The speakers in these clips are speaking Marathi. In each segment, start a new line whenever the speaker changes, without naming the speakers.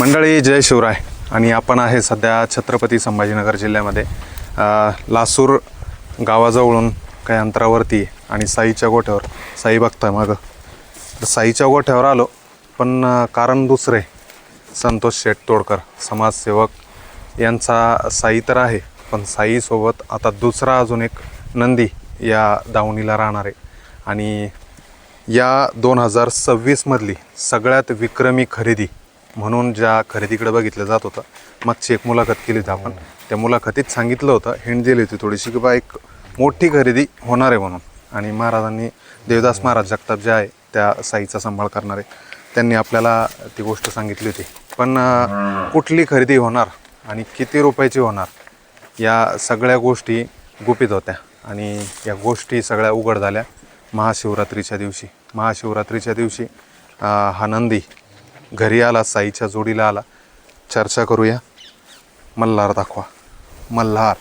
मंडळी जय शिवराय. आणि आपण आहे सध्या छत्रपती संभाजीनगर जिल्ह्यामध्ये. लासूर गावाजवळून काही अंतरावरती आणि साईच्या गोठ्यावर. साई बघताय मागं. तर साईच्या गोठ्यावर आलो पण कारण दुसरे. संतोष शेठ तोडकर समाजसेवक. यांचा साई तर आहे पण साईसोबत आता दुसरा अजून एक नंदी या दावणीला राहणार आहे. आणि या दोन हजार सव्वीसमधली सगळ्यात विक्रमी खरेदी म्हणून ज्या खरेदीकडे बघितलं जात होतं मागची एक मुलाखत केली होती आपण त्या मुलाखतीत सांगितलं होतं हिंड दिली होती थोडीशी की बा एक मोठी खरेदी होणार आहे म्हणून. आणि महाराजांनी देवदास महाराज जगताप जे आहे त्या साईचा सांभाळ करणारे त्यांनी आपल्याला ती गोष्ट सांगितली होती. पण कुठली खरेदी होणार आणि किती रुपयाची होणार या सगळ्या गोष्टी गुपित होत्या. आणि या गोष्टी सगळ्या उघड झाल्या महाशिवरात्रीच्या दिवशी. महाशिवरात्रीच्या दिवशी हा नंदी घरी आला साईच्या जोडीला आला. चर्चा करूया. मल्हार दाखवा. मल्हार.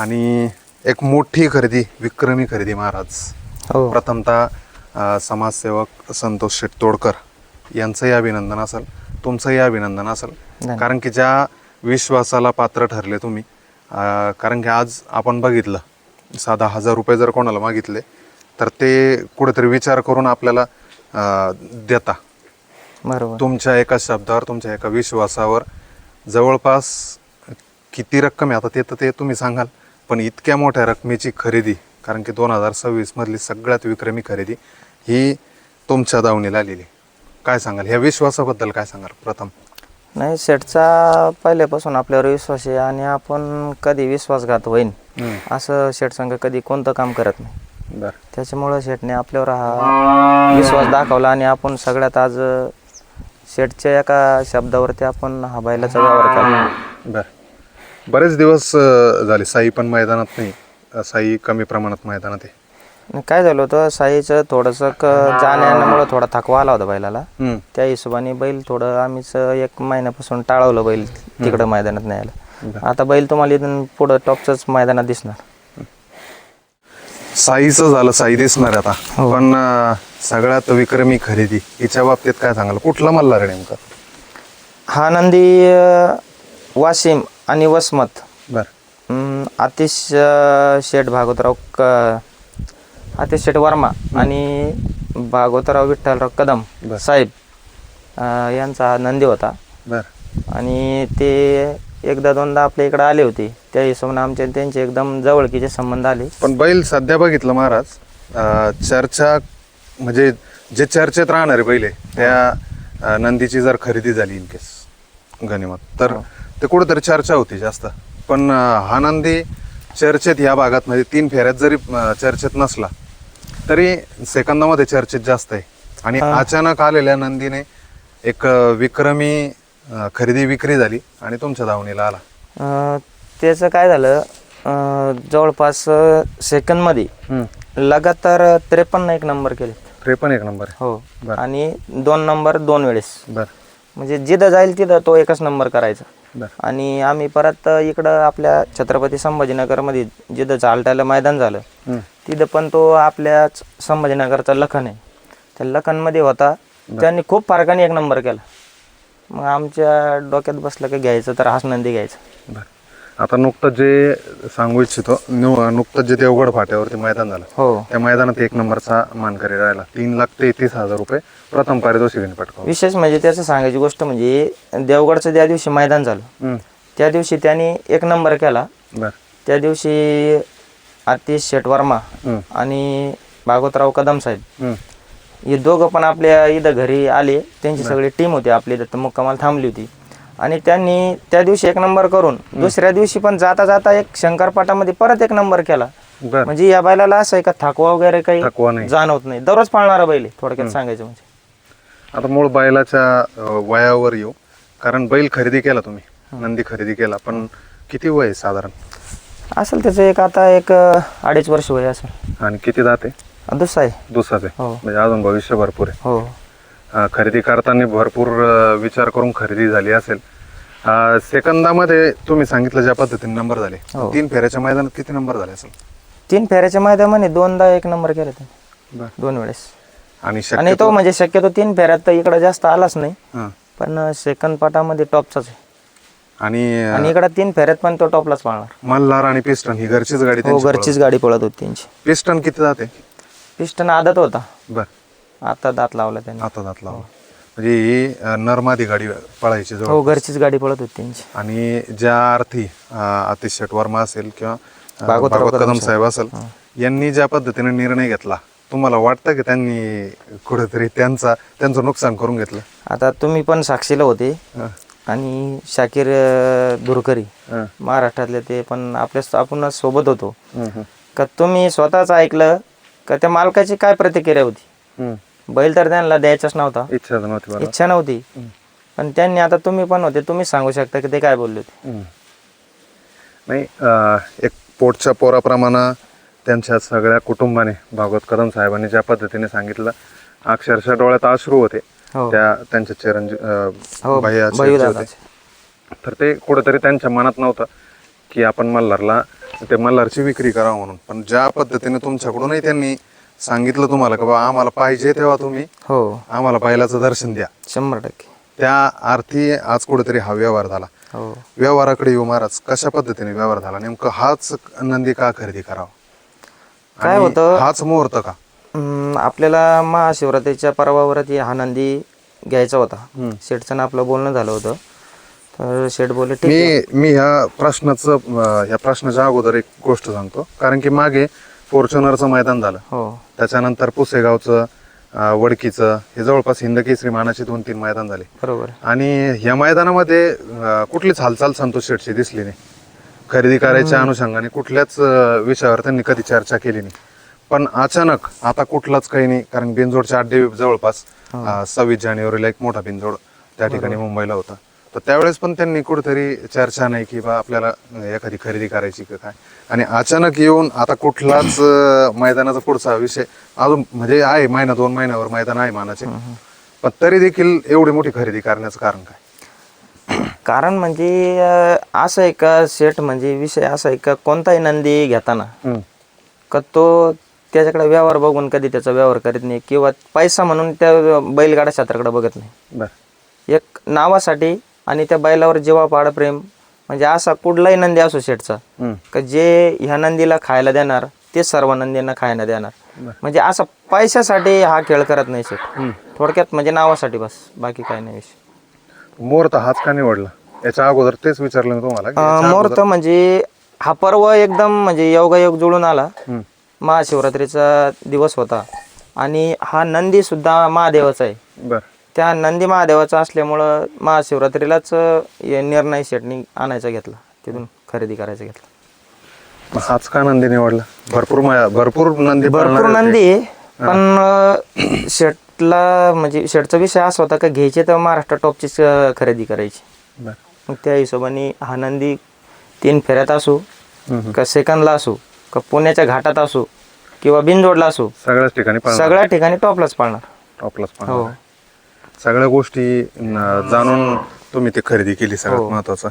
आणि एक मोठी खरेदी विक्रमी खरेदी महाराज.
हो.
प्रथमतः समाजसेवक संतोष शेट तोडकर यांचंही अभिनंदन असेल. तुमचंही अभिनंदन असेल. कारण की ज्या विश्वासाला पात्र ठरले तुम्ही कारण की आज आपण बघितलं साधा हजार रुपये जर कोणाला मागितले तर ते कुठेतरी विचार करून आपल्याला देता.
बरोबर.
तुमच्या एका शब्दावर तुमच्या एका विश्वासावर जवळपास किती रक्कम आहे? आता ते तर ते तुम्ही सांगाल पण इतक्या मोठ्या रकमेची खरेदी कारण की दोन हजार सव्वीसमधली सगळ्यात विक्रमी खरेदी ही तुमच्या दावणीला आलेली. काय सांगाल? ह्या विश्वासाबद्दल काय सांगाल? प्रथम.
नाही शेटचा पहिल्यापासून आपल्यावर विश्वास आहे आणि आपण कधी विश्वासघात होईन असं शेट संघ कधी कोणतं काम करत नाही.
बर.
त्याच्यामुळं शेटने आपल्यावर हा विश्वास दाखवला आणि आपण सगळ्यात आज शेटच्या एका शब्दावरती आपण हा बैलाचा व्यवहार केला.
बर. बरेच दिवस अ, झाले साई पण मैदानात नाही. अ, साई कमी प्रमाणात मैदानात आहे.
आणि काय झालं होतं साईचं थोडंसं क जाण्यामुळं थोडा थकवा आला होता बैलाला.
हम्म.
त्या हिशोबाने बैल थोडं आम्हीच एक महिन्यापासून टाळवलं बैल तिकडं मैदानात न्यायला. आता बैल तुम्हाला इथून पुढं टॉपचंच मैदानात दिसणार.
साईचं झालं साई दिसणार आहे आता.
हो.
पण अ, सगळ्यात विक्रमी खरेदी. हिच्या बाबतीत काय सांगाल? कुठला मल्हार आहे नेमका?
हा नंदी अं, वाशिम आणि वसमत.
बर.
अं, आतिश अं, शेठ भागवतराव क आतिश शेठ वर्मा आणि भागवतराव विठ्ठलराव कदम
बर.
साहेब अं, यांचा हा नंदी होता.
बर.
आणि ते एकदा दोनदा आपल्या इकडे आले होते. त्या हिशोबाने आमचे आणि त्यांचे एकदम जवळकीचे संबंध आले.
पण बैल सध्या बघितलं महाराज अं, चर्चा म्हणजे जे चर्चेत राहणारे आहे, त्या नंदीची जर खरेदी झाली इन केस गनिमत तर ते कुठेतरी चर्चा होती जास्त. पण हा नंदी चर्चेत ह्या भागात म्हणजे तीन फेऱ्यात जरी चर्चेत नसला तरी सेकंदामध्ये चर्चेत जास्त आहे. आणि अचानक आलेल्या नंदीने एक विक्रमी खरेदी विक्री झाली आणि तुमच्या धावणीला आला.
त्याचं काय झालं जवळपास सेकंदमध्ये लगातार त्रेपन्न एक नंबर केले.
त्रेपन्न एक नंबर आहे.
हो.
बरं.
आणि दोन नंबर दोन वेळेस.
बर.
म्हणजे जिथं जाईल तिथं तो एकच नंबर करायचा.
बर.
आणि आम्ही परत इकडं आपल्या छत्रपती संभाजीनगरमध्ये जिथं चालटायला मैदान झालं
हम्म.
तिथं पण तो आपल्याच संभाजीनगरचा लखन आहे. त्या लखनमध्ये होता. त्यांनी खूप फरकाने एक नंबर केला. मग आमच्या डोक्यात बसलं की घ्यायचं तर हाच नंदी घ्यायचा.
बर. आता नुकतंच जे सांगू इच्छितो नु- नुकतंच जे देवगड फाट्यावरती मैदान झालं
हो.
त्या मैदानात एक नंबरचा मानकरी राहिला. तीन लाख तेहतीस हजार रुपये प्रथम पारितोषिकाने पटकावलं.
विशेष म्हणजे त्याचं सांगायची गोष्ट म्हणजे देवगडचं ज्या दिवशी मैदान झालं
हम्म.
त्या दिवशी त्यांनी एक नंबर केला.
बर.
त्या दिवशी आतिश शेट वर्मा
हम्म.
आणि भागवतराव कदम साहेब
हम्म.
हे दोघं पण आपल्या इथं घरी आले. त्यांची सगळी टीम होती आपली इथं मुक्कामाला थांबली होती. आणि त्यांनी त्या दिवशी एक नंबर करून दुसऱ्या दिवशी पण जाता जाता एक शंकरपाटामध्ये परत एक नंबर केला.
बर.
म्हणजे या बैलाला असं आहे का थकवा वगैरे काही
थकवा नाही.
जाणवत नाही. दररोज पाळणारा बैल आहे, थोडक्यात सांगायचं म्हणजे.
आता मूळ बैलाच्या अं, वयावर येऊ. कारण बैल खरेदी केला तुम्ही. नंदी खरेदी केला. पण किती वय आहे साधारण?
असेल त्याचं एक आता एक अं, अडीच वर्ष वय असेल.
आणि किती जाते
दुसरा आहे.
दुसराच आहे.
हो.
म्हणजे अजून भविष्य भरपूर आहे.
हो.
खरेदी करताना भरपूर विचार करून खरेदी झाली असेल. सेकंदामध्ये तुम्ही सांगितलं ज्या पद्धतीने नंबर झाले.
हो.
तीन फेऱ्याच्या मैदानात किती नंबर झाले असेल?
तीन फेऱ्याच्या मैदानामध्ये दोनदा एक नंबर केले
बर.
दोन वेळेस.
आणि
तो म्हणजे शक्यतो तीन फेऱ्यात तर इकडे जास्त आलाच नाही. पण सेकंड पाटामध्ये टॉपचाच आहे.
आणि
इकडे तीन फेऱ्यात पण तो टॉपलाच पाळणार.
मल्हार आणि पिस्टन ही घरचीच गाडी
हो घरचीच गाडी पळत होती त्यांची.
पिस्टन किती जाते?
पिस्टन आदत होता.
बर.
आता दात लावला त्यांनी.
आता जात लावा म्हणजे ही नरमादी गाडी पळायची जवळ
हो घरचीच गाडी पळत होती त्यांची.
आणि ज्या अर्थी आतिश शेट वर्मा असेल किंवा अं,
भागवतराव
भागवत
कदम
कदम साहेब. असेल यांनी ज्या पद्धतीने निर्णय घेतला तुम्हाला वाटतं की त्यांनी कुठेतरी त्यांचा त्यांचं नुकसान करून घेतलं?
आता तुम्ही पण साक्षीला होते.
हं.
आणि शाकीर अं, दुरकरी
हं.
महाराष्ट्रातले ते पण आपल्या आपण सोबत होतो. का तुम्ही स्वतःच ऐकलं का त्या मालकाची काय प्रतिक्रिया होती. बैल तर त्यांना द्यायचाच नव्हता
इच्छा नव्हती
इच्छा नव्हती पण त्यांनी आता तुम्ही पण होते तुम्ही सांगू शकता की ते काय बोलले होते.
नाही अं, एक पोटच्या पोराप्रमाणे त्यांच्या सगळ्या कुटुंबाने भागवत कदम साहेबांनी ज्या पद्धतीने सांगितलं अक्षरशः डोळ्यात अश्रू होते
हो.
त्या त्यांच्या चिरंजीव
हो
भैया होते.
दादाचे.
तर ते कुठेतरी त्यांच्या मनात नव्हतं की आपण मल्हारला ते मल्हारची विक्री करावं म्हणून पण ज्या पद्धतीने तुमच्याकडूनही त्यांनी सांगितलं तुम्हाला की बाबा आम्हाला पाहिजे तेव्हा तुम्ही
हो.
आम्हाला बैलाचं दर्शन द्या.
शंभर टक्के.
त्या अर्थी आज कुठेतरी हा व्यवहार झाला.
हो.
व्यवहाराकडे येऊ महाराज कशा पद्धतीने व्यवहार झाला? नेमकं हाच नंदी का खरेदी करावा?
काय
आणि
होतं?
हाच मुहूर्त का?
आपल्याला महाशिवरात्रीच्या पर्वावरती हा नंदी घ्यायचा होता. शेठचं ना आपलं बोलणं झालं होतं. तर शेठ बोलले ठीक
मी मी ह्या प्रश्नाचं अं, ह्या प्रश्नाच्या अगोदर एक गोष्ट सांगतो. कारण की मागे फॉर्च्युनरचं मैदान झालं.
हो.
त्याच्यानंतर पुसेगावचं अं, वडकीचं हे जवळपास हिंद केसरी मानाचे दोन तीन मैदान झाले.
बरोबर.
आणि या मैदानामध्ये अं, कुठलीच हालचाल संतोष शेटची दिसली नाही. खरेदी करायच्या अनुषंगाने कुठल्याच अं, विषयावर त्यांनी कधी चर्चा केली नाही. पण अचानक आता कुठलाच काही नाही कारण बिनजोडच्या अड्डे जवळपास अं, सव्वीस जानेवारीला एक मोठा बिनजोड त्या ठिकाणी मुंबईला होता. तर त्यावेळेस पण त्यांनी कुठेतरी चर्चा नाही की बा आपल्याला एखादी खरेदी करायची का काय? आणि अचानक येऊन आता कुठलाच मैदानाचा पुढचा विषय अजून म्हणजे आहे महिना दोन महिन्यावर मैदान आहे मानाचे. पण तरी देखील एवढी मोठी खरेदी करण्याचं कारण काय?
कारण म्हणजे असं आहे का शेठ म्हणजे विषय असा आहे का कोणताही नंदी घेताना का तो त्याच्याकडे व्यवहार बघून कधी त्याचा व्यवहार करीत नाही किंवा पैसा म्हणून त्या बैलगाडा क्षेत्राकडे बघत नाही.
बर.
एक नावासाठी आणि त्या बैलावर जीवापाड प्रेम. म्हणजे असा कुठलाही नंदी असो
हम्म.
का जे ह्या नंदीला खायला देणार ते सर्व नंदींना खायला देणार. म्हणजे असा पैशासाठी हा खेळ करत नाही शेठ. थोडक्यात म्हणजे नावासाठी बस. बाकी काय नाही विषय.
मुहूर्त हाच का निवडला? याच्या अगोदर तेच विचारलं तुम्हाला याच्या
मुहूर्त म्हणजे हा पर्व एकदम म्हणजे योगायोग जुळून आला. महाशिवरात्रीचा दिवस होता. आणि हा नंदी सुद्धा महादेवाचा आहे. त्या नंदी महादेवाचा असल्यामुळं महाशिवरात्रीलाच हे निर्णय शेटणी आणायचा घेतला. तिथून खरेदी करायचा घेतला.
मग हाच का नंदी निवडला? भरपूर मा- भरपूर नंदी
भरपूर
पळणारे.
नंदी आहे, पण अं, शेटला म्हणजे शेटचा विषय असा होता का घ्यायचे तर महाराष्ट्र टॉपचीच अं, खरेदी करायची.
बर.
मग त्या हिशोबाने हा नंदी तीन फेऱ्यात असो
हम्म.
का सेकंदला असो का पुण्याच्या घाटात असो किंवा बिनजोडला असो
सगळ्याच ठिकाणी पळणार.
सगळ्या ठिकाणी टॉपलाच पाळणार.
टॉपलाच
हो.
पळणार. सगळ्या गोष्टी न- जाणून तुम्ही ती खरेदी केली
हो.
सगळ्यात महत्वाचं.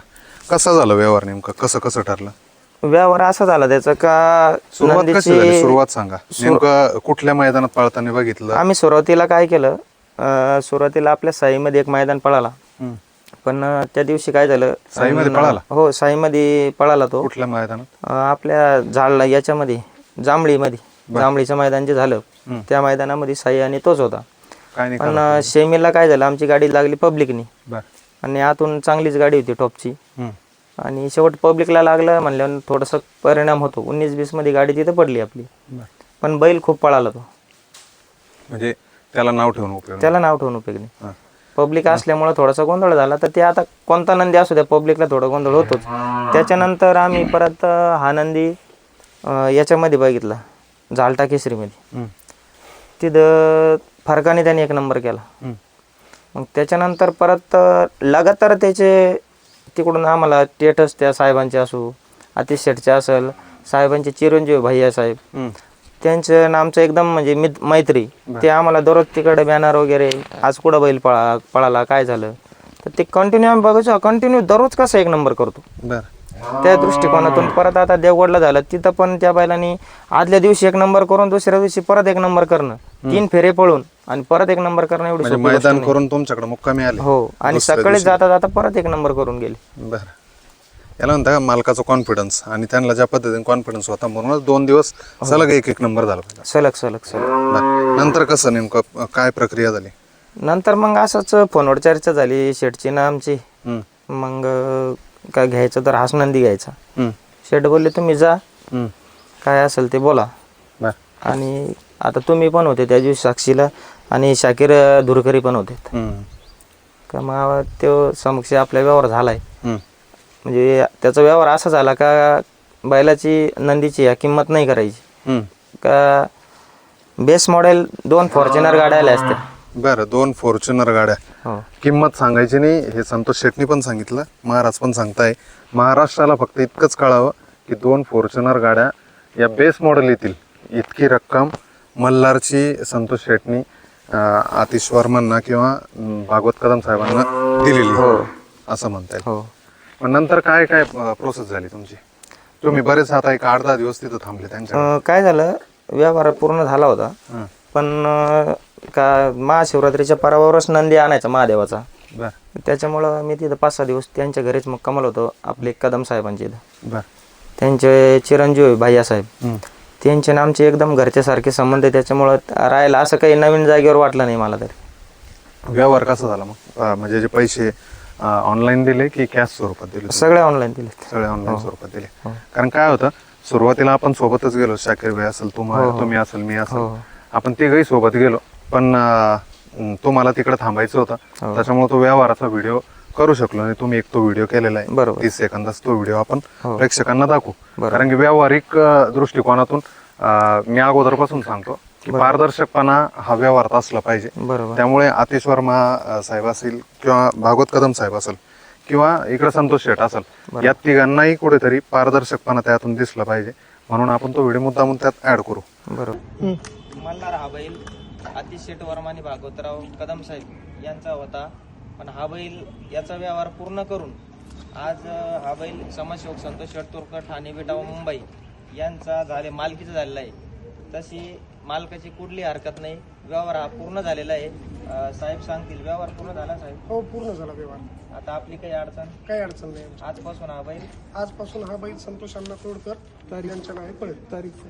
कसं झालं व्यवहार नेमकं? कसं कसं ठरलं?
व्यवहार असा झाला त्याचा का
सुरुवात कशी झाली?
नंदीची
सुरुवात सांगा. नेमकं कुठल्या मैदानात पळताना बघितलं?
आम्ही सुरुवातीला काय केलं? अं, सुरुवातीला आपल्या साईमध्ये एक मैदान पळाला.
हम्म.
पण अं, त्या दिवशी काय झालं?
साईमध्ये पळाला?
हो साईमध्ये पळाला तो.
कुठल्या मैदानात?
अं, आपल्या झाडला याच्यामध्ये जांभळीमध्ये. जांभळीचं मैदान जे झालं त्या मैदानामध्ये साई आणि तोच होता.
काय नाही
पण अं, सेमीला काय झालं? आमची गाडी लागली पब्लिकनी.
बर.
आणि आतून चांगलीच गाडी होती टॉपची.
हम्म.
आणि शेवट पब्लिकला लागलं म्हणल्यावर थोडंसं परिणाम होतो. उन्नीस वीसमध्ये गाडी तिथं पडली आपली.
बर.
पण बैल खूप पळाला तो.
म्हणजे त्याला नाव ठेवून उपयोग नाही.
त्याला नाव ठेवून उपयोग नाही.
हा.
पब्लिक असल्यामुळं थोडासा गोंधळ झाला. तर ते आता कोणता नंदी असू द्या पब्लिकला थोडा गोंधळ होतोच. त्याच्यानंतर आम्ही परत अं, हा नंदी अं, याच्यामध्ये बघितला. झालटा केसरीमध्ये.
हम्म.
तिथं फरकाने त्याने एक नंबर केला. मग त्याच्यानंतर परत लगातार त्याचे तिकडून आम्हाला स्टेटस त्या साहेबांचे असो अतिश शेटचे असेल साहेबांचे चिरंजीव भैया साहेब. त्यांचं आमचं एकदम म्हणजे मित मैत्री. ते आम्हाला दररोज तिकडे बॅनर वगैरे आज कुठं बैल पळा पळाला काय झालं? तर ते कंटिन्यू आम्ही बघायचो कंटिन्यू दररोज कसा एक नंबर करतो. त्या दृष्टिकोनातून परत आता देवगडला झालं. तिथं पण त्या बैलांनी आदल्या दिवशी एक नंबर करून दुसऱ्या दिवशी परत एक नंबर करणं. तीन फेरे पळून. आणि परत एक नंबर करणं एवढी
म्हणजे
सोपी गोष्ट
मैदान
नाही.
करून तुमच्याकडे मुक्कामी आले.
हो आणि
दुसऱ्या
सकाळी
दिवशी.
जाता जाता परत एक नंबर करून गेले.
बरं. याला म्हणता का मालकाचा कॉन्फिडन्स आणि त्यांना ज्या पद्धतीने कॉन्फिडन्स होता म्हणूनच दोन दिवस सलग एक एक नंबर झाला पाहिजे.
सलग सलग सलग.
बरं. नंतर कसं नेमकं काय प्रक्रिया झाली?
नंतर मग असंच फोनवर चर्चा झाली शेटची ना आमची.
हम्म,
मग अं, काय घ्यायचं तर हाच नंदी घ्यायचा.
हम्म,
शेट बोलले तुम्ही जा.
हम्म.
काय असेल ते बोला.
बरं.
आणि आता तुम्ही पण होते त्या दिवशी साक्षीला आणि शाकीर धुरकरी पण होते. का मग तो समक्ष आपला व्यवहार झालाय. म्हणजे त्याचा व्यवहार असा झाला का बैलाची नंदीची या किंमत नाही करायची. का बेस मॉडेल दोन फॉर्च्युनर गाड्या आल्या असत्या.
बरं दोन फॉर्च्युनर गाड्या.
हो.
किंमत सांगायची नाही हे संतोष शेटनी पण सांगितलं महाराज पण सांगताय. महाराष्ट्राला फक्त इतकंच कळावं की दोन फॉर्च्युनर गाड्या या बेस मॉडेल येतील. इतकी रक्कम मल्हारची संतोष शेटनी आतिश वर्मनना किंवा भागवत कदम साहेबांना दिलेली. असं म्हणता येईल.
हो.
पण नंतर काय काय प्रोसेस झाली तुमची? तुम्ही बरेच आता एक आठ दहा दिवस तिथं थांबले त्यांच्या
काय झालं व्यवहार पूर्ण झाला होता.
हं.
पण का महाशिवरात्रीच्या परावावरच नंदी आणायचा महादेवाचा.
बर.
त्याच्यामुळं मी तिथं पाच सहा दिवस त्यांच्या घरीच मुक्कामल होतो आपले कदम साहेबांचे त्यांचे चिरंजीव आहे भैया साहेब
हं.
त्यांचे आणि आमचे एकदम घरच्या सारखे संबंध आहे त्याच्यामुळं राहायला असं काही नवीन जागेवर वाटलं नाही मला तरी.
व्यवहार कसा झाला मग? अं, म्हणजे जे पैसे ऑनलाईन दिले की कॅश स्वरूपात दिले तुम्ही?
सगळे ऑनलाईन दिले
सगळे ऑनलाईन स्वरूपात दिले. कारण काय होतं सुरुवातीला आपण सोबतच गेलो शाकीर भाई असेल तुम्हा तुम्ही असेल मी असेल. आपण तिघही सोबत गेलो पण अं, तुम्हाला तिकडे थांबायचं होतं. त्याच्यामुळे तो व्यवहाराचा व्हिडिओ करू शकलो आणि तुम्ही एक तो व्हिडिओ केलेला आहे.
बरोबर.
तीस सेकंदाचा तो व्हिडिओ आपण
हो.
प्रेक्षकांना दाखवू.
बरोबर.
कारण की व्यावहारिक अं, दृष्टिकोनातून अं, मी अगोदरपासून सांगतो की पारदर्शकपणा हा व्यवहारात असला पाहिजे.
बरोबर.
त्यामुळे आतिश वर्मा अ, साहेब असतील किंवा भागवत कदम साहेब असेल किंवा इकडे संतोष शेठ असेल या तिघांनाही कुठेतरी पारदर्शकपणा त्यातून दिसला पाहिजे. म्हणून आपण तो व्हिडिओ मुद्दामून त्यात ऍड करू.
बरोबर. मल्हार हा बैल अतिश शेट वर्मानी भागवतराव कदम साहेब यांचा होता. पण हा बैल याचा व्यवहार पूर्ण करून आज हा बैल समाजसेवक संतोष शेट तुरकर ठाणे बेटाव मुंबई यांचा झाले मालकीचा झालेला आहे. तशी मालकाची कुठली हरकत नाही. व्यवहार हा पूर्ण झालेला आहे. साहेब सांगतील व्यवहार पूर्ण झाला साहेब?
हो पूर्ण झाला व्यवहार.
आता आपली काही अडचण?
काही अडचण नाही.
आजपासून हा बैल?
आजपासून हा बैल संतोष अण्णा तोडकर यांच्या नावे पडेल तारीख.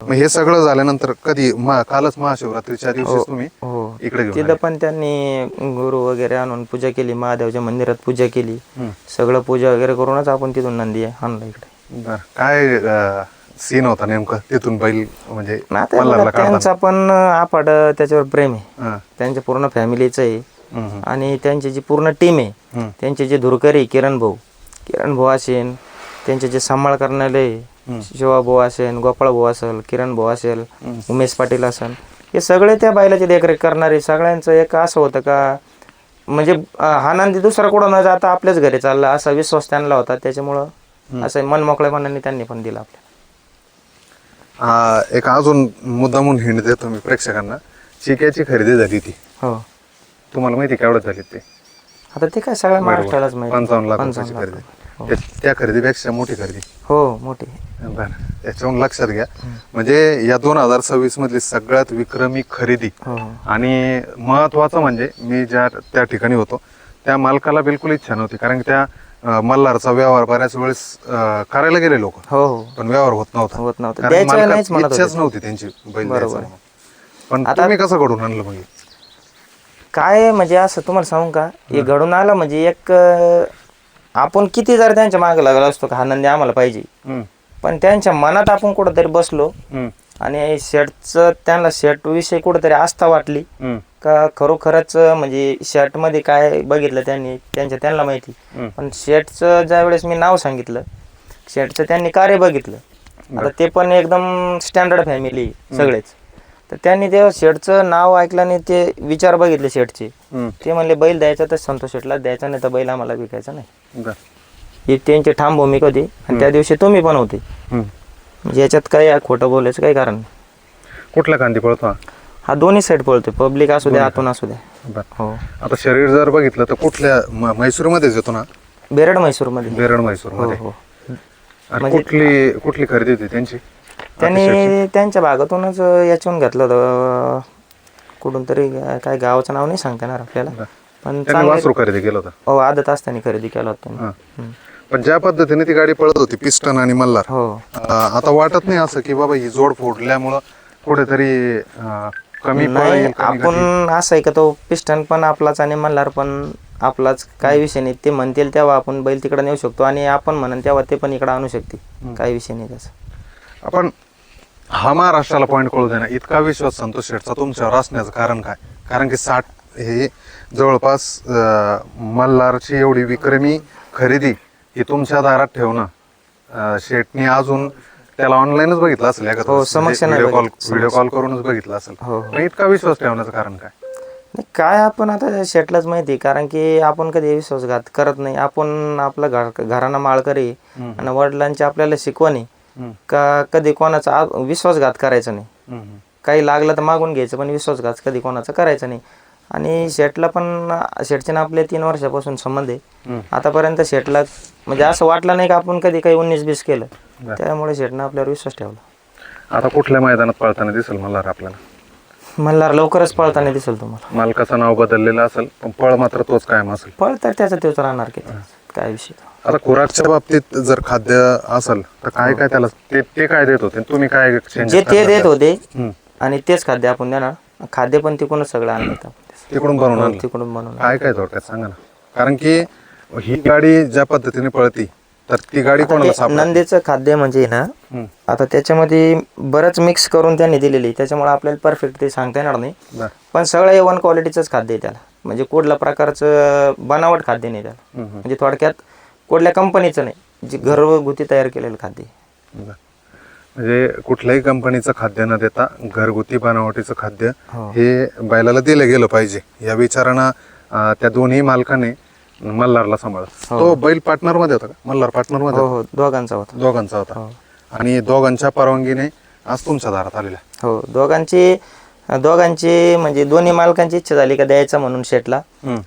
मग हे सगळं झाल्यानंतर कधी कालच महाशिवरात्रीच्या दिवशी तुम्ही
हो
इकडे घेऊन
तिथं पण त्यांनी गुरु वगैरे आणून पूजा केली महादेवच्या मंदिरात पूजा केली सगळं पूजा वगैरे करूनच आपण तिथून नंदी आणला इकडे.
बरं. काय सीन होता नेमकं तिथून बैल म्हणजे
आता
मल्हारला
त्यांचा पण आपाड त्याच्यावर प्रेम आहे
हां.
त्यांच्या पूर्ण फॅमिलीचं आहे
हम्म.
आणि त्यांची जी पूर्ण टीम आहे
हम्म.
त्यांचे जे धुरकरी किरण भाऊ किरण भाऊ असेल त्यांचे जे सांभाळ करणारे शिवा भाऊ असेल गोपाळ भाऊ असेल किरण भाऊ असेल उमेश पाटील असेल हे सगळे त्या बैलाची देखरेख करणारे सगळ्यांचं एक असं होतं का? म्हणजे हा नंदी दुसरा कुठं न जाता आपल्याच घरी चालला असा विश्वास त्यांना होता. त्याच्यामुळं असं मन मोकळेपणाने त्यांनी पण दिला आपल्याला
हा, एक अजून मुद्दामून हिंड देतो मी प्रेक्षकांना. चिक्याची खरेदी झाली ती.
हो.
तुम्हाला माहिती केवढ्यात झाली ते?
आता ते काय सगळ्या महाराष्ट्रालाच माहिती.
पंचावन्न लाख रुपयाची
पंचावन्न लाख
खरेदी. त्या- त्या खरेदीपेक्षा मोठी खरेदी.
हो मोठी.
बरं. त्याच्यावरून लक्षात घ्या. म्हणजे या दोन हजार सव्वीस मधली सगळ्यात विक्रमी खरेदी.
हो
आणि महत्वाचं म्हणजे मी ज्या त्या ठिकाणी होतो त्या मालकाला बिलकुल इच्छा नव्हती. कारण की त्या अं, मल्हारचा व्यवहार बऱ्याच वेळेस अं, करायला गेले लोक.
हो हो.
पण व्यवहार होत नव्हता.
होत नव्हता.
कारण
द्यायचं
मालकात
नाहीच म्हणत
इच्छाच
होते.
नव्हती त्यांची बैल
बरोबर.
द्यायचा म्हणून. पण तुम्ही कसं घडून आणलं मग हे?
काय म्हणजे असं तुम्हाला सांगू का? हे घडून आलं म्हणजे एक अं, आपण किती जर त्यांच्या मागे लागला असतो का हा नंदी आम्हाला पाहिजे.
हम्म,
पण त्यांच्या मनात आपण कुठंतरी बसलो
हम्म,
आणि शेटचं त्यांना शेट विषयी कुठंतरी आस्था वाटली
हम्म,
का खरोखरच म्हणजे शर्टमध्ये काय बघितलं त्यांनी त्यांच्या त्यांना माहिती.
हम्म.
पण शेटचं ज्या वेळेस मी नाव सांगितलं शेटचं त्यांनी कार्य बघितलं. आता ते पण एकदम स्टँडर्ड फॅमिली सगळेच. तर त्यांनी ते शेटचं नाव ऐकलं आणि ते विचार बघितले शेटचे
हम्म.
ते म्हणले बैल द्यायचा तर संतोष शेटला द्यायचा नाही तर बैल आम्हाला विकायचा नाही. ही त्यांची ठाम भूमिका होती. आणि त्या दिवशी तुम्ही पण होते. म्हणजे याच्यात काही खोटं बोलायचं काही कारण नाही.
कुठला कांदी पळतो हा?
हा दोन्ही साईड पळतोय. पब्लिक असू द्या आतून असू द्या.
बरं.
हो.
आता शरीर जर बघितलं तर कुठल्या म- म्हैसूरमध्येच येतो ना?
बेरड म्हैसूरमध्ये
बेरड
हो
म्हैसूरमध्ये
हो
आणि कुठली कुठली खरेदी होती त्यांची?
त्यांनी त्यांच्या भागातूनच याच्याहून घेतलं होतं. कुठून तरी काय गावाचं नाव नाही सांगता येणार आपल्याला. पण
त्यांनी वासरू खरेदी केलं होतं.
हो आदत असताना खरेदी केलं होतं त्यांनी.
हा. पण ज्या पद्धतीने ती गाडी पळत होती पिस्टन आणि मल्हार
हो.
अं, आता वाटत नाही असं की बाबा ही जोड फोडल्यामुळं कुठेतरी अं, कमी पळ
नाही
येईल, कमी गती.
आपण असं आहे का तो पिस्टन पण आपलाच आणि मल्हार पण आपलाच काही विषय नाही. ते म्हणतील तेव्हा आपण बैल तिकडे नेऊ शकतो आणि आपण म्हणन तेव्हा ते पण इकडे आणू शकते काही विषय नाही त्याचा.
आपण हा महाराष्ट्राला पॉईंट कळू देणार इतका विश्वास संतोष शेठचा तुमच्यावर असण्याचं कारण काय? कारण की साठ हे जवळपास मल्हारची एवढी विक्रमी खरेदी ही तुमच्या दारात ठेवणं अं, शेठनी अजून त्याला ऑनलाईनच बघितलं असेल व्हिडिओ कॉल व्हिडिओ कॉल करूनच बघितलं असेल
हो, हो.
इतका विश्वास ठेवण्याचं कारण काय
नाही, काय आपण आता शेटलाच माहिती आहे, कारण की आपण कधी विश्वासघात करत नाही आपण आपलं घर घराणा माळकरी. आणि वडिलांची आपल्याला शिकवण. का कधी कोणाचा विश्वासघात करायचा नाही. काही लागलं तर मागून घ्यायचं पण विश्वासघात कधी कोणाचा करायचा नाही आणि शेटला पण शेटचे ना आपले तीन वर्षापासून संबंध आहे. आतापर्यंत शेटला म्हणजे असं वाटलं नाही का आपण कधी काही उन्नीस बीस केलं. त्यामुळे शेटनं आपल्यावर विश्वास ठेवला
आता कुठल्या मैदानात पळताना दिसेल मल्हार आपल्याला
मल्हार लवकरच पळताना दिसेल तुम्हाला
मालकाचं नाव बदललेलं असेल पण पळ मात्र तोच कायम असेल
पळ तर त्याचा तेच राहणार की काय विषय
आता खुराकच्या बाबतीत जर खाद्य असेल तर काय काय त्याला ते ते काय देत होते तुम्ही काय changes
जे ते? देत होते
हम्म.
आणि तेच खाद्य आपण देणार खाद्य पण तिकडूनच सगळं आणलं होतं आपण.
तिकडून बनवून आणलं
तिकडून बनवून
काय काय थोडक्यात सांगा ना कारण की ही गाडी ज्या पद्धतीने पळती तर ती गाडी कोणाला
ते नंदीचं खाद्य म्हणजे ना
हम्म.
आता त्याच्यामध्ये बरंच मिक्स करून त्यांनी दिलेली त्याच्यामुळे आपल्याला परफेक्ट ते सांगता येणार नाही
बरं.
पण सगळं वन क्वालिटीचंच खाद्य आहे त्याला म्हणजे कुठल्या प्रकारचं बनावट खाद्य नाही त्याला
हम्म.
म्हणजे थोडक्यात कुठल्या कंपनीचं नाही जे घरगुती तयार केलेलं खाद्य आहे.
बरं. म्हणजे कुठल्याही कंपनीचं खाद्य न देता घरगुती बनावटीचं खाद्य
हो.
हे बैलाला दिलं गेलं पाहिजे. या विचारानं त्या दोन्ही मालकाने मल्हारला सांभाळ तो बैल पार्टनरमध्ये होता का? मल्हार पार्टनरमध्ये
हो हो. दोघांचा होता.
दोघांचा होता. आणि दोघांच्या परवानगीने आज तुमच्या दारात आलेला.
हो. दोघांची दोघांची म्हणजे दोन्ही मालकांची इच्छा झाली का द्यायचा म्हणून शेटला.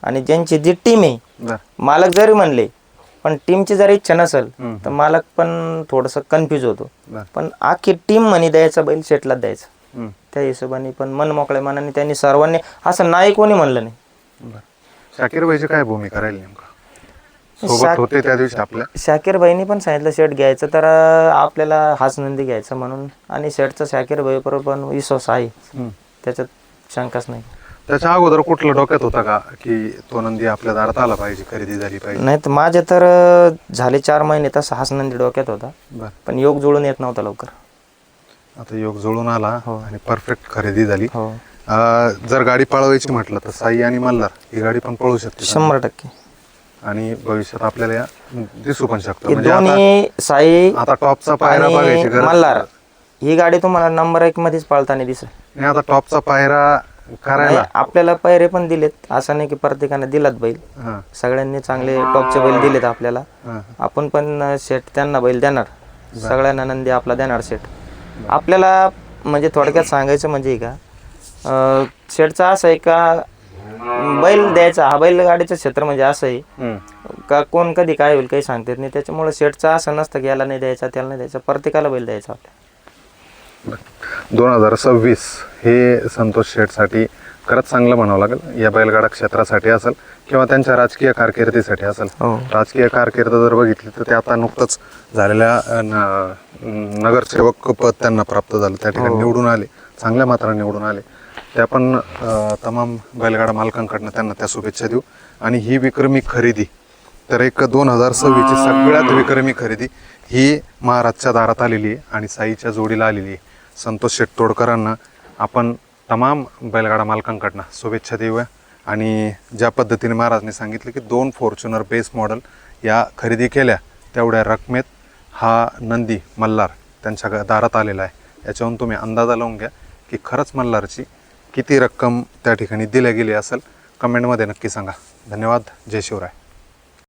आणि ज्यांची जी टीम आहे. मालक जरी म्हणले पण टीमची जर इच्छा नसेल. तर मालक पण थोडस कन्फ्यूज होतो. पण आखी टीम म्हणे द्यायचा बैल शेटलाच द्यायचा. त्या हिशोबाने पण मन मोकळ्या मनाने त्यांनी सर्वांनी असं नाही कोणी म्हणलं नाही.
शाकीर भाईची काय भूमिका राहील होते त्या दिवशी आपल्या
शाकीर भाईनी पण सांगितलं शेट घ्यायचं तर आपल्याला हाच नंदी घ्यायचा म्हणून आणि शेटचा शाकीर भाई बरोबर पण विश्वास आहे. त्याच्यात शंकाच नाही
त्याच्या अगोदर कुठलं डोक्यात होता का की तो नंदी आपल्या दारात आला पाहिजे खरेदी झाली पाहिजे?
नाही तर माझे तर अं, झाले चार महिने तसा हाच नंदी डोक्यात होता.
बरं.
पण योग जुळून येत नव्हता लवकर.
आता योग जुळून आला
हो.
आणि परफेक्ट खरेदी झाली.
हो.
अं, जर गाडी पळवायची म्हटलं तर साई आणि मल्हार ही गाडी पण पळू शकते
शंभर टक्के.
आणि भविष्यात आपल्याला या दिसू पण शकतं.
हे
म्हणजे आता
दोन्ही साई
आता टॉपचा पायरा बघायची
आणि
गरज
मल्हार ही गाडी तुम्हाला नंबर एक मध्येच पाळताना दिसेल.
नाही आता टॉपचा पायरा करायला.
आपल्याला पैरे पण दिलेत. असं नाही की प्रत्येकाने दिलात बैल.
हा,
सगळ्यांनी चांगले टॉपचे बैल दिलेत आपल्याला.
हा.
आपण पण शेट त्यांना बैल देणार. सगळ्यांना नंदी आपला देणार शेट. आपल्याला म्हणजे थोडक्यात सांगायचं म्हणजे का अं, शेटचं असं आहे का बैल द्यायचा हा बैलगाडीचं क्षेत्र म्हणजे असं आहे.
हम्म.
का कोण कधी काय होईल काही सांगता येत नाही. त्याच्यामुळे शेटचं असं नसतं की याला नाही द्यायचा त्याला नाही द्यायचा. प्रत्येकाला बैल द्यायचा आपल्या
दोन हजार सव्वीस हे संतोष शेठसाठी खरंच चांगलं म्हणावं लागेल. या बैलगाडा क्षेत्रासाठी असेल किंवा त्यांच्या राजकीय कारकिर्दीसाठी असेल.
हो.
राजकीय कारकीर्द जर बघितली तर ते आता नुकतंच झालेल्या नगरसेवक पद त्यांना प्राप्त झालं. त्या ठिकाणी निवडून आले. चांगल्या मात्राने निवडून आले. त्या पण तमाम बैलगाडा मालकांकडनं त्यांना त्या शुभेच्छा देऊ. आणि ही विक्रमी खरेदी तर एक दोन हजार सव्वीसची सगळ्यात विक्रमी खरेदी ही महाराजच्या दारात आलेली आहे आणि साईच्या जोडीला आलेली आहे. संतोष शेट तोडकरांना आपण तमाम बैलगाडा मालकांकडनं शुभेच्छा देऊया. आणि ज्या पद्धतीने महाराजने सांगितलं की दोन फॉर्च्युनर बेस मॉडेल या खरेदी केल्या तेवढ्या रकमेत हा नंदी मल्हार त्यांच्या दारात आलेला आहे. याच्यावरून तुम्ही अंदाजा लावून घ्या की खरंच मल्हारची किती रक्कम त्या ठिकाणी दिल्या गेली असेल. कमेंटमध्ये नक्की सांगा. धन्यवाद. जय शिवराय.